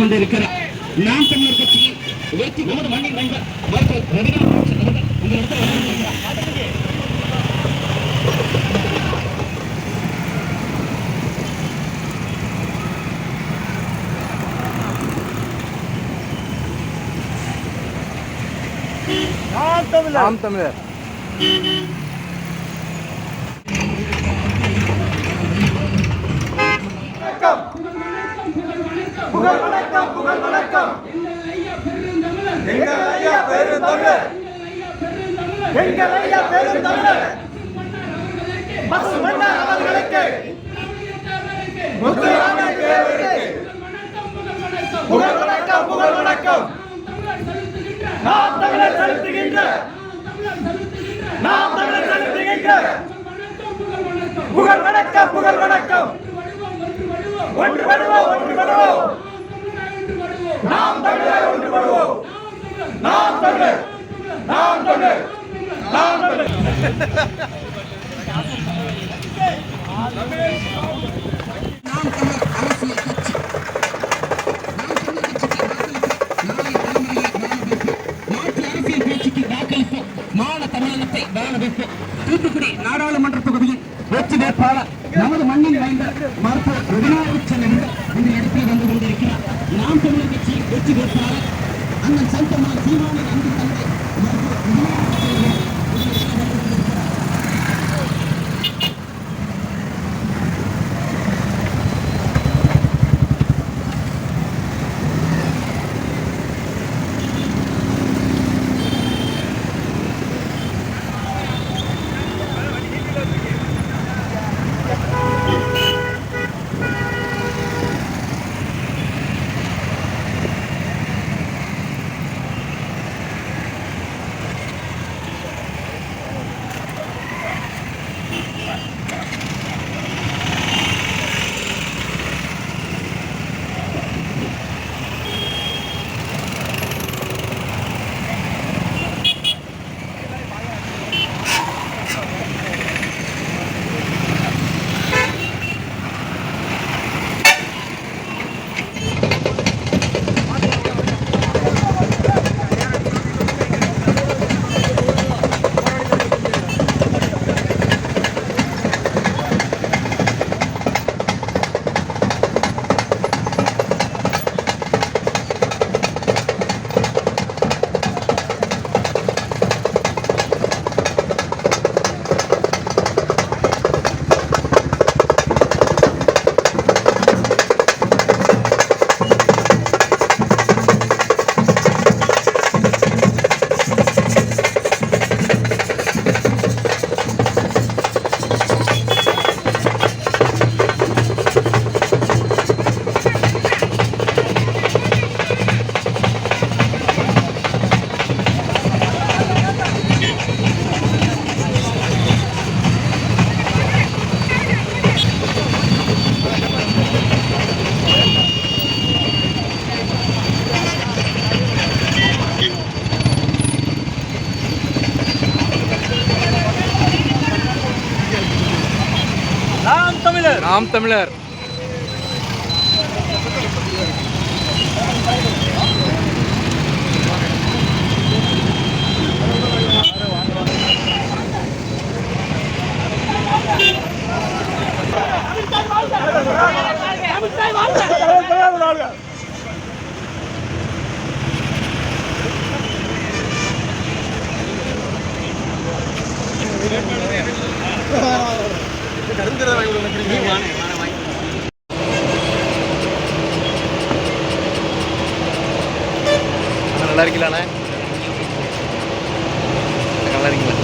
கொண்டிருக்கிறார். நாம் தமிழர் கட்சியில் வெற்றி நமது மண்ணின் மைந்தர் மருத்துவர் ரவிநாத் அவர்கள் இந்த இடத்தில் வந்திருக்கிறார். நாம் தமிழர். புகழ் வணக்கம். புகழ் வணக்கம். எங்கள் ஐயா பெருந்தமிழர் எங்கள் ஐயா பெருந்தமிழர் பசு மன்னர் அவர்களுக்கு. முத்துராமன் தேவருக்கு புகழ் வணக்கம் புகழ் வணக்கம். நாம் தமிழர் செலுத்துகின்ற. நாம் தமிழர் செலுத்துகின்ற. புகழ் வணக்கம் புகழ் வணக்கம். ஒன்று வருவோம் ஒன்று வருவோம் நாம் தமிழர் ஒன்று வருவோம் நாம் தமிழர் நாம் தமிழர் நாம் தமிழர். வெற்றி பெற்றார். அண்ணன் சந்தமான் சீமானின் அன்பு தந்தை நாம் தமிழர். நாம் தமிழர் நல்லா இருக்கீங்களாண்ணே நல்லா இருக்கீங்களா?